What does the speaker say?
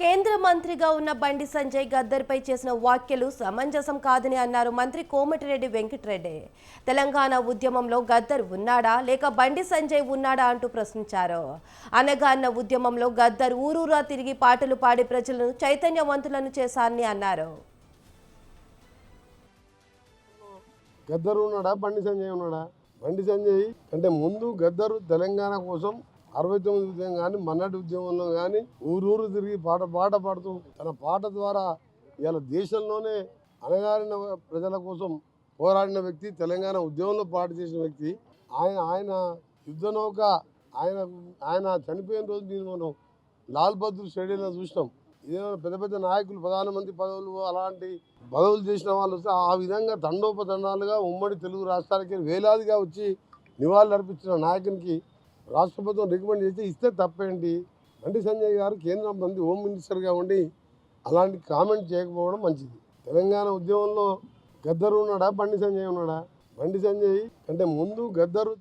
కేంద్ర మంత్రిగా ఉన్న బండి సంజయ్ గద్దర్పై చేసిన వ్యాఖ్యలు సమంజసం కాదని అన్నారు మంత్రి కోమటిరెడ్డి వెంకటరెడ్డి. తెలంగాణ ఉద్యమంలో గద్దర్ ఉన్నాడా? లేక బండి సంజయ్ ఉన్నాడా అంటూ ప్రశ్నించారు. అనగాన్న ఉద్యమంలో గద్దర్ ఊరూరా తిరిగి పాటలు పాడి ప్రజలను చైతన్యవంతులను చేశారని అన్నారు. గద్దరు ఉన్నాడా? బండి సంజయ్ ఉన్నాడా? బండి సంజయ్ అంటే ముందు గద్దరు తెలంగాణ కోసం అరవై తొమ్మిది ఉద్యమం కానీ మన్నటి ఉద్యమంలో కానీ ఊరూరు తిరిగి పాట పాట పాడుతూ తన పాట ద్వారా ఇవాళ దేశంలోనే అనగారిన ప్రజల కోసం పోరాడిన వ్యక్తి తెలంగాణ ఉద్యమంలో పాట చేసిన వ్యక్తి. ఆయన ఆయన యుద్ధ నౌక ఆయన ఆయన చనిపోయిన రోజు నేను మనం లాల్ బహదూర్ స్టేడియంలో చూసినాం. ఇదే పెద్ద పెద్ద నాయకులు ప్రధానమంత్రి పదవులు అలాంటి పదవులు చేసిన వాళ్ళు వస్తే ఆ విధంగా తండోపతండాలుగా ఉమ్మడి తెలుగు రాష్ట్రాలకి వేలాదిగా వచ్చి నివాళులు అర్పించిన నాయకునికి రాష్ట్ర ప్రభుత్వం రికమెండ్ చేస్తే ఇస్తే తప్పేంటి? బండి సంజయ్ గారు కేంద్ర మంత్రి హోమ్ మినిస్టర్గా ఉండి అలాంటి కామెంట్ చేయకపోవడం మంచిది. తెలంగాణ ఉద్యమంలో గద్దరు ఉన్నాడా? బండి సంజయ్ ఉన్నాడా? బండి సంజయ్ అంటే ముందు గద్దరు